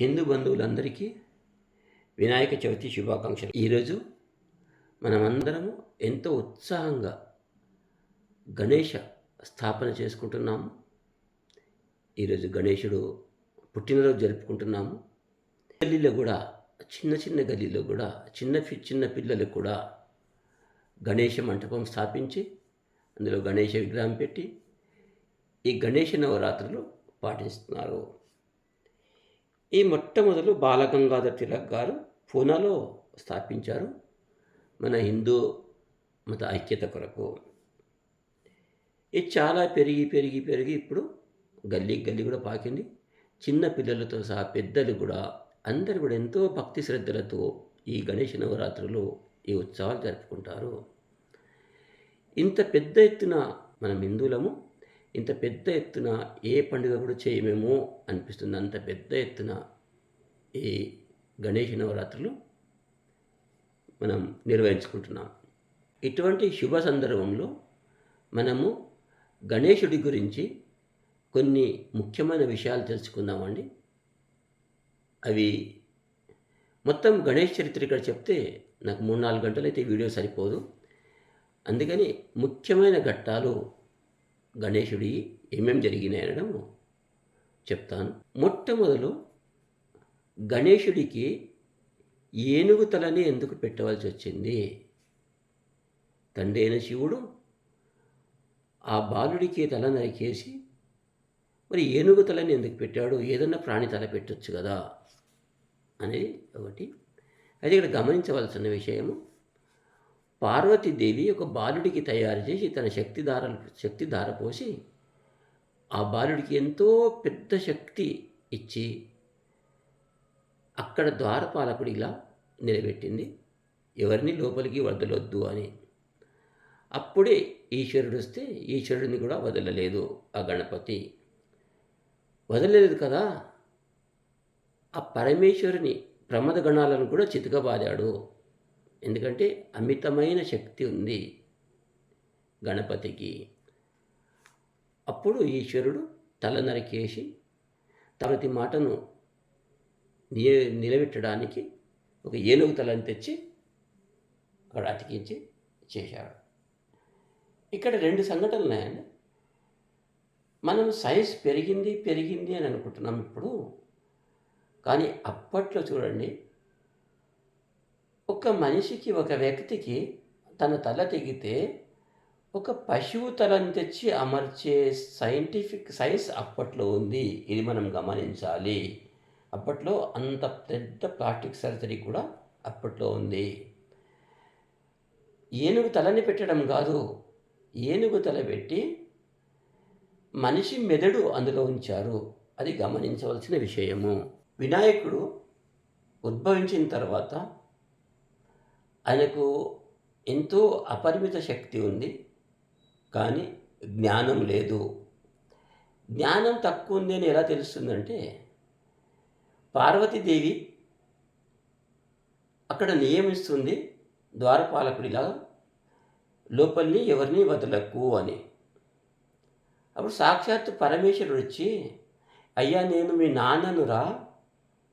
హిందూ బంధువులందరికీ వినాయక చవితి శుభాకాంక్షలు. ఈరోజు మనమందరము ఎంతో ఉత్సాహంగా గణేష స్థాపన చేసుకుంటున్నాము. ఈరోజు గణేశుడు పుట్టినరోజు జరుపుకుంటున్నాము. గల్లీలో కూడా చిన్న చిన్న గల్లీలో కూడా చిన్న చిన్న పిల్లలకు కూడా గణేష మంటపం స్థాపించి అందులో గణేష విగ్రహం పెట్టి ఈ గణేష నవరాత్రులు పాటిస్తున్నారు. ఈ మొట్టమొదలు బాలగంగాధర్ తిలక్ గారు పూనాలో స్థాపించారు మన హిందూ మత ఐక్యత కొరకు. ఇది చాలా పెరిగి పెరిగి పెరిగి ఇప్పుడు గల్లీ గల్లీ కూడా పాకింది. చిన్న పిల్లలతో సహా పెద్దలు కూడా అందరు కూడా ఎంతో భక్తి శ్రద్ధలతో ఈ గణేష నవరాత్రులు ఈ ఉత్సవాలు జరుపుకుంటారు. ఇంత పెద్ద ఎత్తున మనం హిందువులము ఇంత పెద్ద ఎత్తున ఏ పండుగ కూడా చేయమేమో అనిపిస్తుంది. అంత పెద్ద ఎత్తున ఈ గణేష నవరాత్రులు మనం నిర్వహించుకుంటున్నాం. ఇటువంటి శుభ సందర్భంలో మనము గణేశుడి గురించి కొన్ని ముఖ్యమైన విషయాలు తెలుసుకుందామండి. అవి మొత్తం గణేష్ చరిత్ర ఇక్కడ చెప్తే నాకు మూడు నాలుగు గంటలు అయితే వీడియో సరిపోదు. అందుకని ముఖ్యమైన ఘట్టాలు గణేశుడి ఏమేం జరిగినాయనడం చెప్తాను. మొట్టమొదలు గణేశుడికి ఏనుగు తలని ఎందుకు పెట్టవలసి వచ్చింది? తండ్రి అయిన శివుడు ఆ బాలుడికి తల నరికేసి మరి ఏనుగు తలని ఎందుకు పెట్టాడు? ఏదన్నా ప్రాణి తల పెట్టొచ్చు కదా? అనేది ఒకటి. అయితే ఇక్కడ గమనించవలసిన విషయము పార్వతీదేవి ఒక బాలుడికి తయారు చేసి తన శక్తి ధార శక్తి దారపోసి ఆ బాలుడికి ఎంతో పెద్ద శక్తి ఇచ్చి అక్కడ ద్వారపాలకుడు ఇలా నిలబెట్టింది. ఎవరిని లోపలికి వదలొద్దు అని. అప్పుడే ఈశ్వరుడు వస్తే ఈశ్వరుడిని కూడా వదలలేదు ఆ గణపతి. వదలలేదు కదా? ఆ పరమేశ్వరుని ప్రమద గణాలను కూడా చితకబాదాడు. ఎందుకంటే అమితమైన శక్తి ఉంది గణపతికి. అప్పుడు ఈశ్వరుడు తల నరికేసి తరతి మాటను ని నిలబెట్టడానికి ఒక ఏనుగు తలని తెచ్చి అక్కడ అతికించి చేశాడు ఇక్కడ రెండు సంఘటనలు ఉన్నాయండి. మనం సైన్స్ పెరిగింది పెరిగింది అని అనుకుంటున్నాం ఇప్పుడు. కానీ అప్పట్లో చూడండి ఒక మనిషికి ఒక వ్యక్తికి తన తల తెగితే ఒక పశువు తలని తెచ్చి అమర్చే సైంటిఫిక్ సైన్స్ అప్పట్లో ఉంది. ఇది మనం గమనించాలి. అప్పట్లో అంత పెద్ద ప్లాస్టిక్ సర్జరీ కూడా అప్పట్లో ఉంది. ఏనుగు తలని పెట్టడం కాదు. ఏనుగు తల పెట్టి మనిషి మెదడు అందులో ఉంచారు. అది గమనించవలసిన విషయము. వినాయకుడు ఉద్భవించిన తర్వాత ఆయనకు ఎంతో అపరిమిత శక్తి ఉంది కానీ జ్ఞానం లేదు. జ్ఞానం తక్కువ ఉంది అని ఎలా తెలుస్తుందంటే పార్వతీదేవి అక్కడ నియమిస్తుంది ద్వారపాలకుడిలా లోపలిని ఎవరిని వదలకు అని. అప్పుడు సాక్షాత్ పరమేశ్వరుడు వచ్చి అయ్యా నేను మీ నాన్నను రా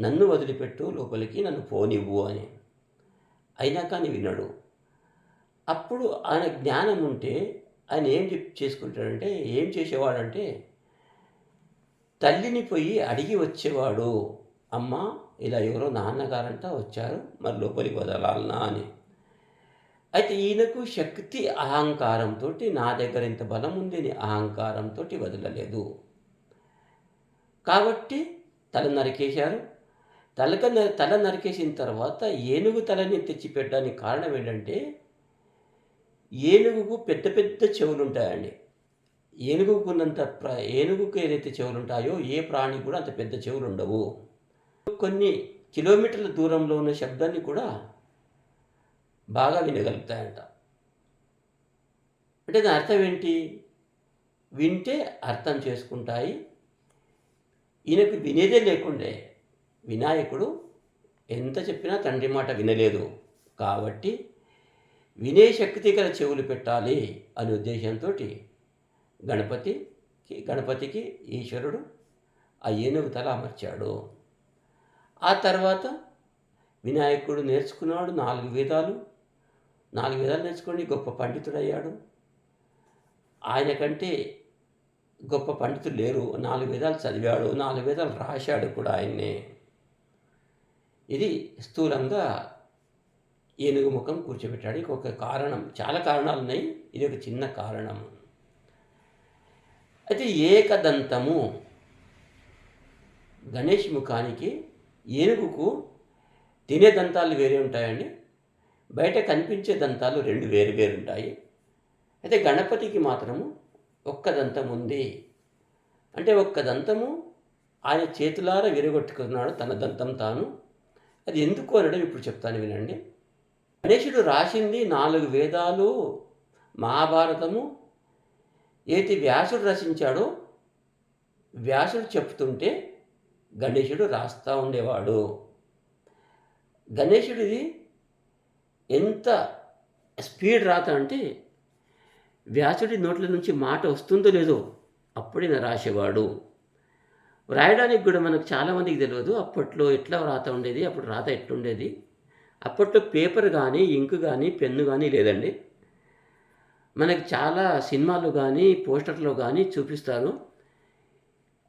నన్ను వదిలిపెట్టు లోపలికి నన్ను పోనివ్వు అని. అయినా కానీ వినడు అప్పుడు ఆయన జ్ఞానం ఉంటే ఆయన ఏం చెప్ చేసుకుంటాడంటే ఏం చేసేవాడంటే తల్లిని పోయి అడిగి వచ్చేవాడు. అమ్మ ఇలా ఎవరో నాన్నగారంట వచ్చారు మరి లోపలికి వదలాలనా అని. అయితే ఈయనకు శక్తి అహంకారంతో నా దగ్గర ఇంత బలం ఉంది అని అహంకారంతో వదలలేదు. కాబట్టి తల నరికేశారు. తలక న- తల నరికేసిన తర్వాత ఏనుగు తలని తెచ్చిపెట్టడానికి కారణం ఏంటంటే ఏనుగుకు పెద్ద పెద్ద చెవులు ఉంటాయండి ఏనుగుకున్నంత ప్ర ఏనుగుకు ఏదైతే చెవులు ఉంటాయో ఏ ప్రాణి కూడా అంత పెద్ద చెవులు ఉండవు కొన్ని కిలోమీటర్ల దూరంలో ఉన్న శబ్దాన్ని కూడా బాగా వినగలుగుతాయంట. అంటే దాని అర్థం ఏంటి? వింటే అర్థం చేసుకుంటాయి ఈయనకు వినేదే లేకుండే వినాయకుడు ఎంత చెప్పినా తండ్రి మాట వినలేదు. కాబట్టి వినే శక్తి గల చెవులు పెట్టాలి అనే ఉద్దేశంతో గణపతికి గణపతికి ఈశ్వరుడు ఆ ఏనుగు తల అమర్చాడు. ఆ తర్వాత వినాయకుడు నేర్చుకున్నాడు నాలుగు వేదాలు. నాలుగు వేదాలు నేర్చుకొని గొప్ప పండితుడయ్యాడు. ఆయన కంటే గొప్ప పండితులు లేరు. నాలుగు వేదాలు చదివాడు. నాలుగు వేదాలు రాశాడు కూడా ఆయన్నే. ఇది స్థూలంగా ఏనుగు ముఖం కూర్చోబెట్టాడు. ఒక కారణం. చాలా కారణాలు ఉన్నాయి. ఇది ఒక చిన్న కారణం. అయితే ఏకదంతము గణేష్ ముఖానికి ఏనుగుకు తినే దంతాలు వేరే ఉంటాయండి. బయట కనిపించే దంతాలు రెండు వేరు వేరు ఉంటాయి. అయితే గణపతికి మాత్రము ఒక్క దంతం ఉంది. అంటే ఒక్క దంతము ఆయన చేతులారా విరగొట్టుకున్నాడు. తన దంతం తాను అది ఎందుకు అనడం ఇప్పుడు చెప్తాను వినండి. గణేశుడు రాసింది నాలుగు వేదాలు మహాభారతము ఏది వ్యాసుడు రచించాడో వ్యాసుడు చెప్తుంటే గణేశుడు రాస్తూ ఉండేవాడు. గణేశుడిది ఎంత స్పీడ్ రాత అంటే వ్యాసుడి నోట్ల నుంచి మాట వస్తుందో లేదో అప్పుడే రాసేవాడు. వ్రాయడానికి కూడా మనకు చాలామందికి తెలియదు. అప్పట్లో ఎట్లా రాత ఉండేది అప్పుడు రాత ఎట్లుండేది? అప్పట్లో పేపర్ కానీ ఇంక్ కానీ పెన్ను కానీ లేదండి. మనకు చాలా సినిమాలు కానీ పోస్టర్లో కానీ చూపిస్తారు.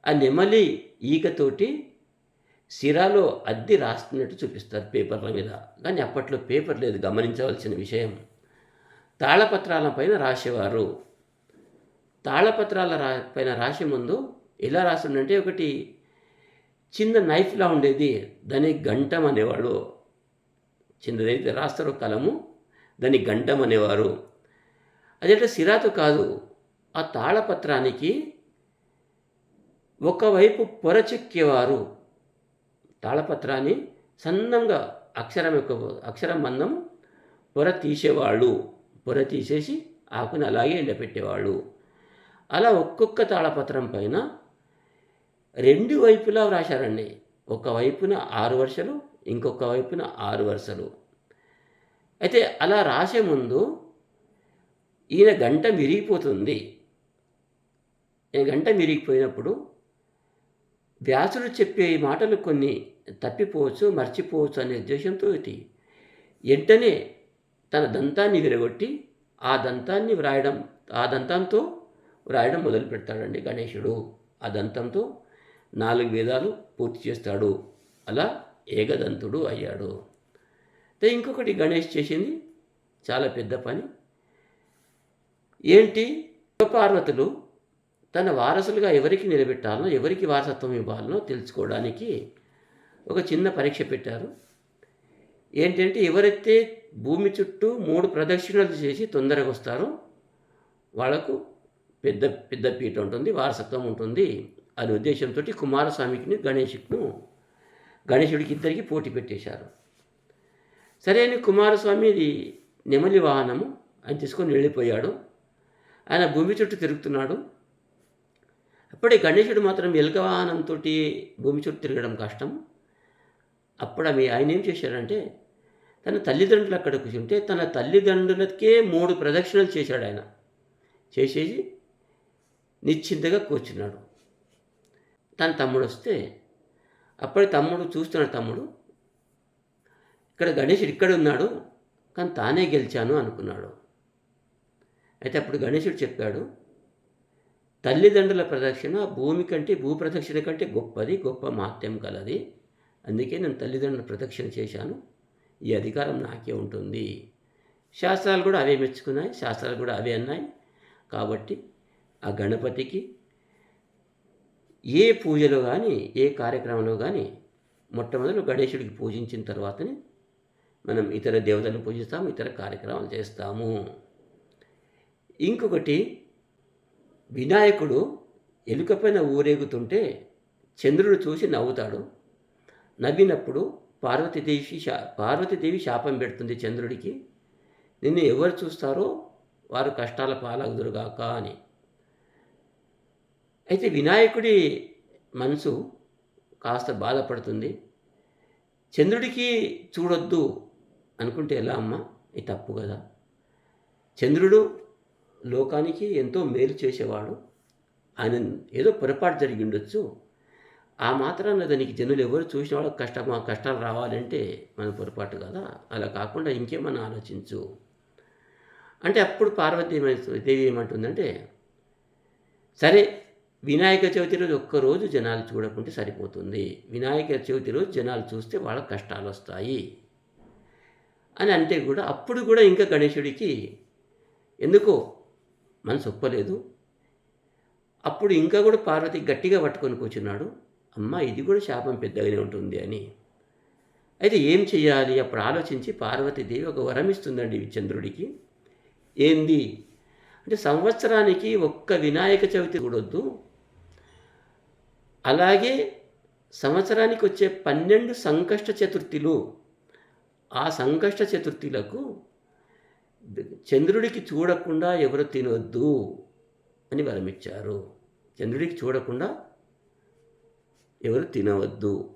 ఆ నెమలి ఈకతోటి సిరాలో అద్ది రాస్తున్నట్టు చూపిస్తారు పేపర్ల మీద. కానీ అప్పట్లో పేపర్ లేదు గమనించవలసిన విషయం. తాళపత్రాల పైన రాసేవారు. తాళపత్రాల రా పైన రాసే ముందు ఎలా రాస్తుండంటే ఒకటి చిన్న నైఫ్లా ఉండేది. దాన్ని గంటం అనేవాడు చిన్నదైతే రాస్తారు కలము దాన్ని గంటం అనేవారు. అదేంటే సిరాతో కాదు ఆ తాళపత్రానికి ఒకవైపు పొర చెక్కేవారు. తాళపత్రాన్ని సన్నంగా అక్షరం యొక్క అక్షరం మందం పొర తీసేవాళ్ళు. పొర తీసేసి ఆకుని అలాగే ఎండపెట్టేవాళ్ళు. అలా ఒక్కొక్క తాళపత్రం పైన రెండు వైపులా వ్రాశారండి. ఒక వైపున ఆరు వరుసలు ఇంకొక వైపున ఆరు వరుసలు. అయితే అలా రాసే ముందు ఈయన గంట విరిగిపోతుంది. ఈయన గంట విరిగిపోయినప్పుడు వ్యాసుడు చెప్పే మాటలు కొన్ని తప్పిపోవచ్చు మర్చిపోవచ్చు అనే ఉద్దేశంతో వెంటనే తన దంతాన్ని విరగొట్టి ఆ దంతాన్ని వ్రాయడం ఆ దంతంతో వ్రాయడం మొదలు పెడతాడండి గణేశుడు. ఆ దంతంతో నాలుగు వేదాలు పూర్తి చేస్తాడు. అలా ఏకదంతుడు అయ్యాడు. ఇంకొకటి గణేష్ చేసింది. చాలా పెద్ద పని. ఏంటి? పార్వతులు తన వారసులుగా ఎవరికి నిలబెట్టాలనో ఎవరికి వారసత్వం ఇవ్వాలనో తెలుసుకోవడానికి ఒక చిన్న పరీక్ష పెట్టారు. ఏంటంటే ఎవరైతే భూమి చుట్టూ మూడు ప్రదక్షిణలు చేసి తొందరగా వస్తారో వాళ్ళకు పెద్ద పెద్ద పీట ఉంటుంది వారసత్వం ఉంటుంది. అనే ఉద్దేశంతో కుమారస్వామికిని గణేష్ను గణేశుడికి ఇద్దరికి పోటీ పెట్టేశారు. సరే అని కుమారస్వామి నెమలి వాహనము అని తీసుకొని వెళ్ళిపోయాడు. ఆయన భూమి చుట్టూ తిరుగుతున్నాడు. అప్పుడే గణేశుడు మాత్రం ఎలుక వాహనంతో భూమి చుట్టూ తిరగడం కష్టం. అప్పుడు ఆమె ఆయన ఏం చేశాడంటే తన తల్లిదండ్రులు అక్కడ కూర్చుంటే తన తల్లిదండ్రులకే మూడు ప్రదక్షిణలు చేశాడు ఆయన. చేసేసి నిశ్చింతగా కూర్చున్నాడు. తన తమ్ముడు వస్తే అప్పటి తమ్ముడు చూస్తున్నాడు తమ్ముడు ఇక్కడ గణేశుడు ఇక్కడ ఉన్నాడు కానీ తానే గెలిచాను అనుకున్నాడు. అయితే అప్పుడు గణేశుడు చెప్పాడు తల్లిదండ్రుల ప్రదక్షిణ భూమి కంటే భూ ప్రదక్షిణ కంటే గొప్పది గొప్ప మాత్యం కలది అందుకే నేను తల్లిదండ్రుల ప్రదక్షిణ చేశాను. ఈ అధికారం నాకే ఉంటుంది. శాస్త్రాలు కూడా అవే మెచ్చుకున్నాయి శాస్త్రాలు కూడా అవే అన్నాయి. కాబట్టి ఆ గణపతికి ఏ పూజలో కానీ ఏ కార్యక్రమంలో కానీ మొట్టమొదటి గణేశుడికి పూజించిన తర్వాతనే మనం ఇతర దేవతలను పూజిస్తాము ఇతర కార్యక్రమాలు చేస్తాము. ఇంకొకటి వినాయకుడు ఎలుకపైన ఊరేగుతుంటే చంద్రుడు చూసి నవ్వుతాడు. నవ్వినప్పుడు పార్వతీదేవి శా పార్వతీదేవి శాపం పెడుతుంది చంద్రుడికి. నిన్ను ఎవరు చూస్తారో వారు కష్టాల పాలగుదురుగాక అని. అయితే వినాయకుడి మనసు కాస్త బాధపడుతుంది. చంద్రుడికి చూడొద్దు అనుకుంటే ఎలా అమ్మ? ఇది తప్పు కదా. చంద్రుడు లోకానికి ఎంతో మేలు చేసేవాడు. ఆయన ఏదో పొరపాటు జరిగి ఉండొచ్చు. ఆ మాత్రాన దానికి జనులు ఎవరు చూసిన వాళ్ళకి కష్టం కష్టాలు రావాలంటే మన పొరపాటు కదా. అలా కాకుండా ఇంకేమన్నా ఆలోచించు. అంటే అప్పుడు పార్వతీ దేవి ఏమంటుందంటే సరే వినాయక చవితి రోజు ఒక్కరోజు జనాలు చూడకుంటే సరిపోతుంది. వినాయక చవితి రోజు జనాలు చూస్తే వాళ్ళకి కష్టాలు వస్తాయి అని అంటే కూడా అప్పుడు కూడా ఇంకా గణేశుడికి ఎందుకో మనసు ఒప్పలేదు. అప్పుడు ఇంకా కూడా పార్వతి గట్టిగా పట్టుకొని కూర్చున్నాడు. అమ్మ ఇది కూడా శాపం పెద్దగానే ఉంటుంది అని. అయితే ఏం చేయాలి? అప్పుడు ఆలోచించి పార్వతీదేవి ఒక వరం ఇస్తుందండి చంద్రుడికి ఏంది? అంటే సంవత్సరానికి ఒక్క వినాయక చవితి కూడొద్దు అలాగే సంవత్సరానికి వచ్చే పన్నెండు సంకష్ట చతుర్థులు ఆ సంకష్ట చతుర్థులకు చంద్రుడికి చూడకుండా ఎవరు తినొద్దు అని వరమిచ్చారు. చంద్రుడికి చూడకుండా ఎవరు తినవద్దు.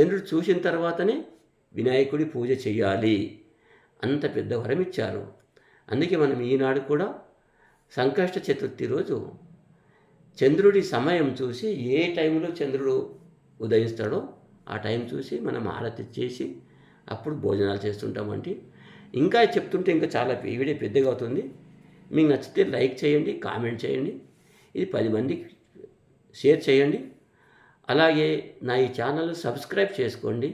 చంద్రుడు చూసిన తర్వాతనే వినాయకుడి పూజ చేయాలి. అంత పెద్ద వరం ఇచ్చారు అందుకే మనం ఈనాడు కూడా సంకష్ట చతుర్థి రోజు చంద్రుడి సమయం చూసి ఏ టైంలో చంద్రుడు ఉదయిస్తాడో ఆ టైం చూసి మనం ఆరతి చేసి అప్పుడు భోజనాలు చేస్తుంటామండి ఇంకా చెప్తుంటే ఇంకా చాలా వీడియో పెద్దగా అవుతుంది. మీకు నచ్చితే లైక్ చేయండి కామెంట్ చేయండి. ఇది పది మందికి షేర్ చేయండి. అలాగే నా ఈ ఛానల్ సబ్స్క్రైబ్ చేసుకోండి.